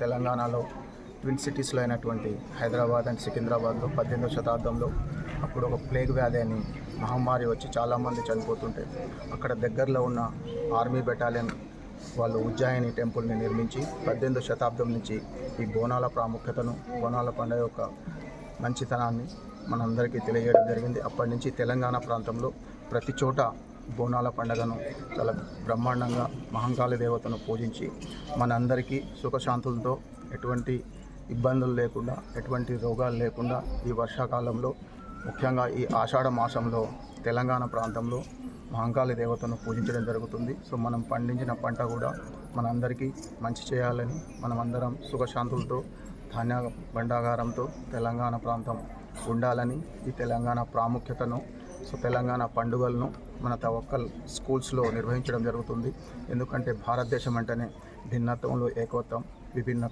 తెలంగాణలో ట్విన్ సిటీస్లో అయినటువంటి హైదరాబాద్ అండ్ సికింద్రాబాద్లో పద్దెనిమిదవ శతాబ్దంలో అప్పుడు ఒక ప్లేగ్ వ్యాధి అని మహమ్మారి వచ్చి చాలామంది చనిపోతుంటే అక్కడ దగ్గరలో ఉన్న ఆర్మీ బెటాలియన్ వాళ్ళు ఉజ్జాయిని టెంపుల్ని నిర్మించి పద్దెనిమిదవ శతాబ్దం నుంచి ఈ బోనాల ప్రాముఖ్యతను బోనాల పండుగ యొక్క మంచితనాన్ని మనందరికీ తెలియజేయడం జరిగింది. అప్పటి నుంచి తెలంగాణ ప్రాంతంలో ప్రతి చోట బోనాల పండుగను చాలా బ్రహ్మాండంగా మహంకాళి దేవతను పూజించి మనందరికీ సుఖశాంతులతో ఎటువంటి ఇబ్బందులు లేకుండా ఎటువంటి రోగాలు లేకుండా ఈ వర్షాకాలంలో ముఖ్యంగా ఈ ఆషాఢ మాసంలో తెలంగాణ ప్రాంతంలో మహంకాళి దేవతను పూజించడం జరుగుతుంది. సో మనం పండించిన పంట కూడా మనందరికీ మంచి చేయాలని మనమందరం సుఖశాంతులతో ధాన్య భండాగారంతో తెలంగాణ ప్రాంతం ఉండాలని ఈ తెలంగాణ ప్రాముఖ్యతను సో తెలంగాణ పండుగలను మన తవక్కల్ స్కూల్స్లో నిర్వహించడం జరుగుతుంది. ఎందుకంటే భారతదేశం అంటేనే భిన్నత్వంలో ఏకత్వం విభిన్న